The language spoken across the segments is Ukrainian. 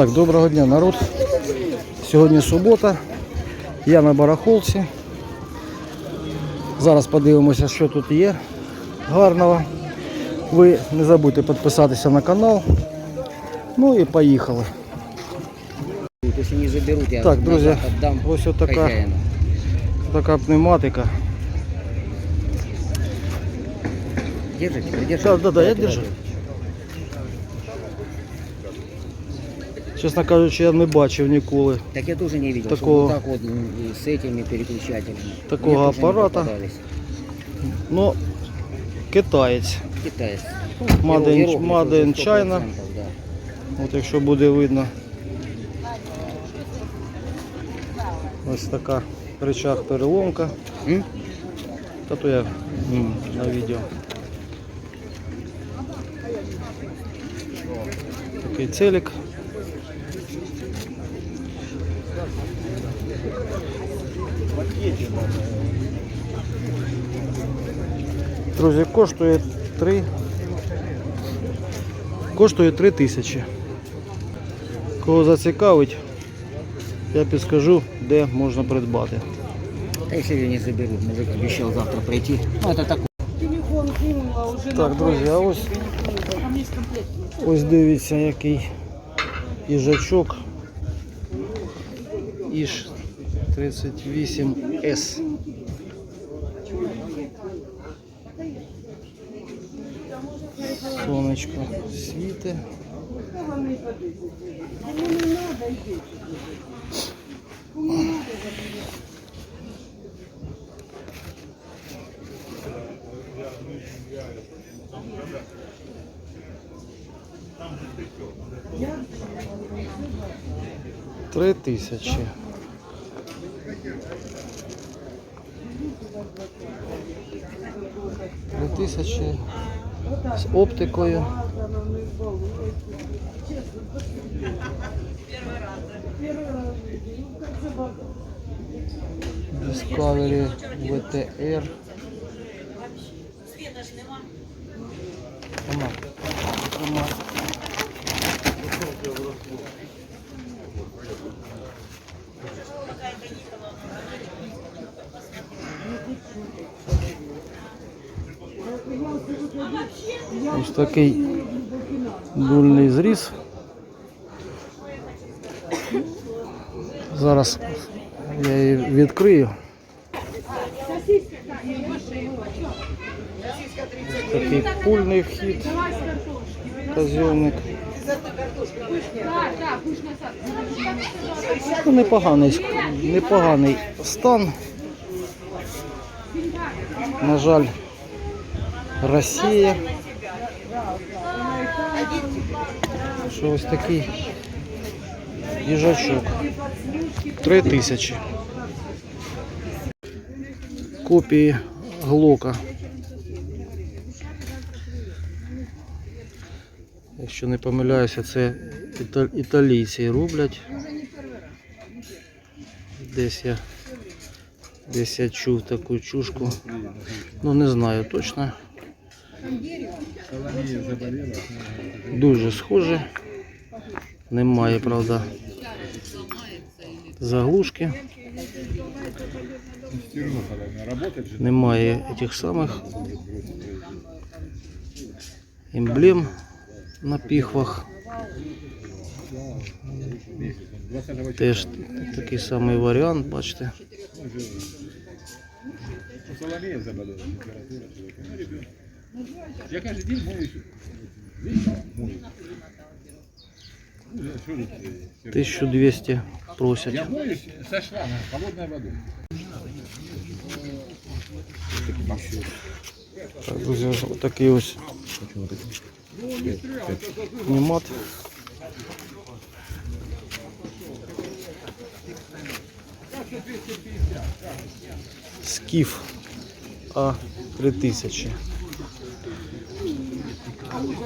Так, доброго дня, народ. Сьогодні субота. Я на барахолці. Зараз подивимося, що тут є гарного. Ви не забудьте підписатися на канал. Ну і поїхали. Так, друзі, ось отака, така пневматика. Держите, придержите. Так, да, да, я держу. Чесно кажучи, я не бачив ніколи Так я тоже не видел, Такого- что вот так вот м, и с этими переключателями. Такого Мне тоже не аппарата. попадались. Ну, китаєць. Китайцы. Made in- Иероглифы Made уже in 100%, China. Да. От якщо буде видно. Ось така речах переломка. М? Та то я м, на відео. Такий целик. Друзі, коштує 3. Коштує 3 тисячі. Кого зацікавить, я підскажу, де можна придбати. Да если ее не заберут, мужик обещал завтра прийти. Ну, это такое. Так, друзі, а ось ось дивіться, який їжачок. Іш 38С. Сонечко світе. Там же Три тисячі. Три тисячі з оптикою. Discovery VTR. Нема. Нема. Ось такий дульний зріз. Зараз я її відкрию. Такий пульний вхід. Казйомник. Ну, непоганий, непоганий стан. На жаль, Росія. Що ось такий їжачок. Три тисячі. Копії Глока. Якщо не помиляюся, це італійці роблять. Десь я десь я чув таку чушку. Ну не знаю точно. Дуже схоже. Немає, правда, заглушки. Немає тих самих емблем на піхвах. Теж такий самий варіант, бачите. Я каждый день. Мою. Ну, что тут, э, 1200 просять. Я моюсь со шланга холодной водой. Так, друзі, ось такий ось пневмат. Скіф А3000.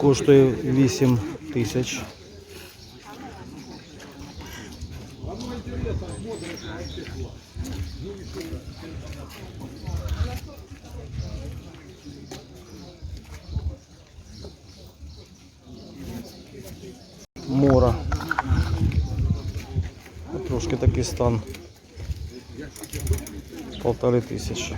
Коштує 8 тисяч. Мора Трошки такий стан. Полтори тисячі.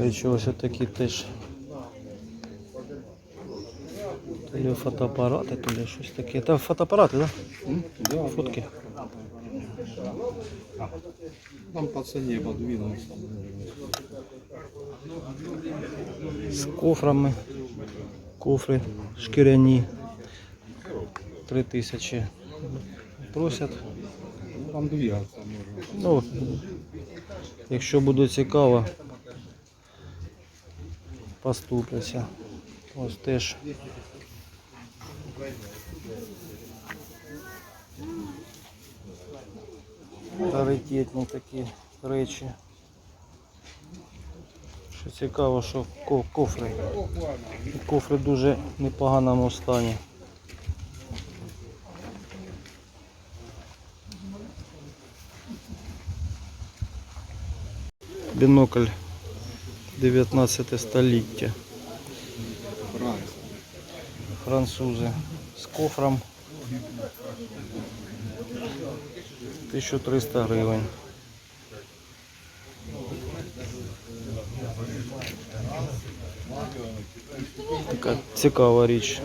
Речі, ось такі теж. То ли фотоапарати, то ли щось таке. Та фотоапарати, так? Да? Фотки. Там по цене подвинулся. З кофрами. Кофри шкіряні. Три тисячі просять. Там можно. Ну, якщо буде цікаво, поступляться. Ось теж. Раритетні такі речі. Що цікаво, що ко- кофри. Кофри дуже непоганому стані. Бінокль 19 століття. Французи з кофром 1300 гривень. Така цікава річ.